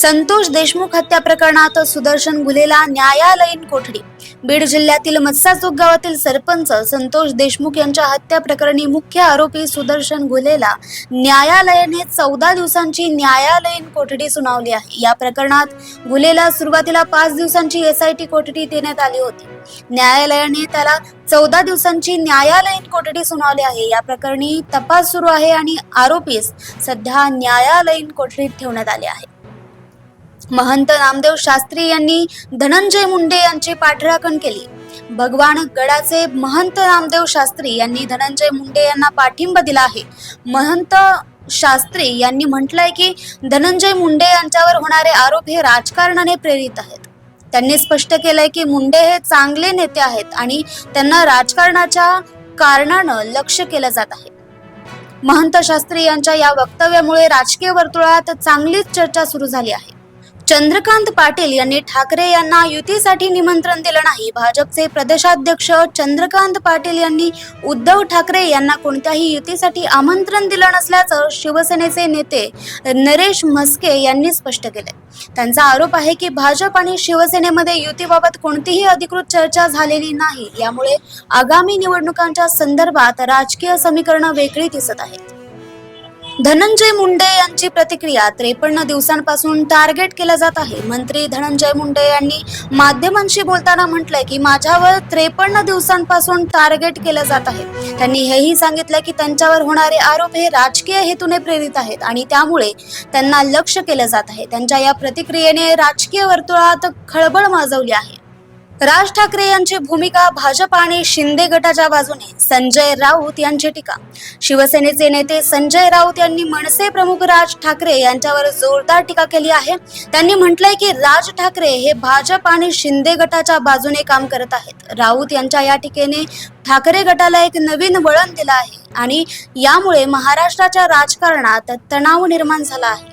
संतोष देशमुख हत्या प्रकरणात सुदर्शन गुलेला न्यायालयीन कोठडी. बीड जिल्ह्यातील मत्साचोक गावातील सरपंच संतोष देशमुख यांच्या हत्या प्रकरणी मुख्य आरोपी सुदर्शन गुलेला न्यायालयाने चौदा दिवसांची न्यायालयीन कोठडी सुनावली आहे. या प्रकरणात गुलेला सुरुवातीला पाच दिवसांची एसआयटी कोठडी देण्यात आली होती. न्यायालयाने त्याला चौदा दिवसांची न्यायालयीन कोठडी सुनावली आहे. या प्रकरणी तपास सुरू आहे आणि आरोपीस सध्या न्यायालयीन कोठडीत ठेवण्यात आले आहे. महंत नामदेव शास्त्री यांनी धनंजय मुंडे यांची पाठराखण केली. भगवान गडाचे महंत नामदेव शास्त्री यांनी धनंजय मुंडे यांना पाठिंबा दिला आहे. महंत शास्त्री यांनी म्हटलंय की धनंजय मुंडे यांच्यावर होणारे आरोप हे राजकारणाने प्रेरित आहेत. त्यांनी स्पष्ट केलंय की मुंडे हे चांगले नेते आहेत आणि त्यांना राजकारणाच्या कारणानं लक्ष केलं जात आहे. महंत शास्त्री यांच्या या वक्तव्यामुळे राजकीय वर्तुळात चांगलीच चर्चा सुरू झाली आहे. चंद्रकांत पाटील यांनी ठाकरे यांना युतीसाठी निमंत्रण दिलं नाही. भाजपचे प्रदेशाध्यक्ष चंद्रकांत पाटील यांनी उद्धव ठाकरे यांना कोणत्याही युतीसाठी आमंत्रण दिलं नसल्याचं शिवसेनेचे नेते नरेश म्हस्के यांनी स्पष्ट केले त्यांचा आरोप आहे की भाजप आणि शिवसेनेमध्ये युतीबाबत कोणतीही अधिकृत चर्चा झालेली नाही. यामुळे आगामी निवडणुकांच्या संदर्भात राजकीय समीकरणं वेगळी दिसत आहेत. धनंजय मुंडे यांची प्रतिक्रिया त्रेपन्न दिवसांपासून टार्गेट केलं जात आहे. मंत्री धनंजय मुंडे यांनी माध्यमांशी बोलताना म्हटलंय की माझ्यावर त्रेपन्न दिवसांपासून टार्गेट केलं जात आहे. त्यांनी हेही सांगितलं की त्यांच्यावर होणारे आरोप हे राजकीय हेतूने प्रेरित आहेत आणि त्यामुळे त्यांना लक्ष केलं जात आहे. त्यांच्या या प्रतिक्रियेने राजकीय वर्तुळात खळबळ माजवली आहे. राज ठाकरे यांची भूमिका भाजप आणि शिंदे गटाच्या बाजूने. संजय राऊत यांची टीका. शिवसेनेचे नेते संजय राऊत यांनी मनसे प्रमुख राज ठाकरे यांच्यावर जोरदार टीका केली आहे. त्यांनी म्हटलंय की राज ठाकरे हे भाजप आणि शिंदे गटाच्या बाजूने काम करत आहेत. राऊत यांच्या या टीकेने ठाकरे गटाला एक नवीन वळण दिलं आहे आणि यामुळे महाराष्ट्राच्या राजकारणात तणाव निर्माण झाला आहे.